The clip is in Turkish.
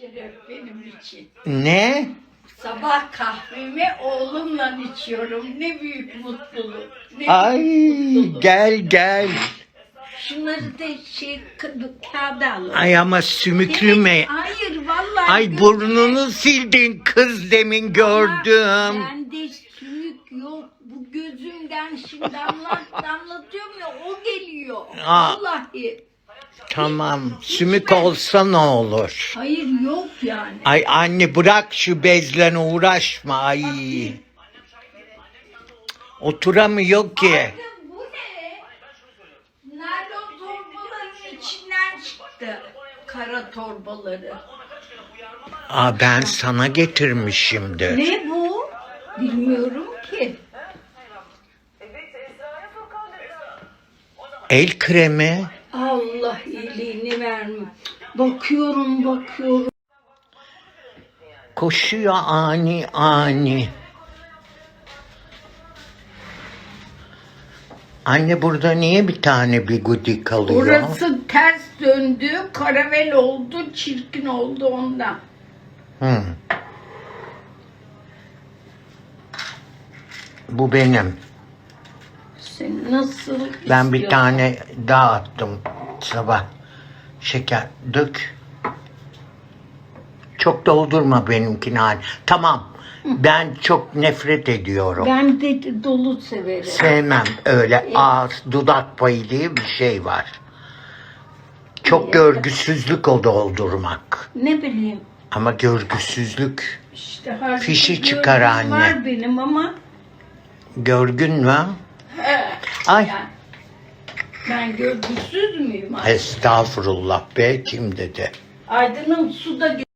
şeref benim için. Ne? Sabah kahvemi oğlumla içiyorum. Ne büyük mutluluk. Ne Ay büyük mutluluk. gel gel. Şunları da şey ka- kağıda alın. Ay ama sümüklü mü? Hayır vallahi. Ay burnunu sildin kız demin gördüm. Bende sümük yok. Bu gözümden şimdi damlat, damlatıyorum ya o geliyor. Aa. Vallahi. Tamam sümük olsa ne olur? Hayır yok yani. Ay anne bırak şu bezle uğraşma ay. Oturamıyor ki. Ay, bu ne? Naylon torbaların içinden çıktı. Kara torbaları. Aa ben sana getirmişimdir. Ne bu? Bilmiyorum ki. El kremi. Allah iyiliğini vermiş. Bakıyorum bakıyorum. Koşuyor ani ani. Anne burada niye bir tane bigudi kalıyor? Orası ters döndü, karavel oldu, çirkin oldu ondan. Hı. Bu benim. Sen nasıl Ben bir tane daha attım sabah. Şeker dök. Çok doldurma benimkini. hani. Tamam. Ben çok nefret ediyorum. Ben de dolu severim. Sevmem öyle ağız dudak payı diye bir şey var. Çok görgüsüzlük o doldurmak. ne bileyim Ama görgüsüzlük. işte Fişi çıkar gözüm anne. Var benim ama Görgün mü? Ay yani ben görgüsüz müyüm? estağfurullah be kim dedi. Aydın'ım su da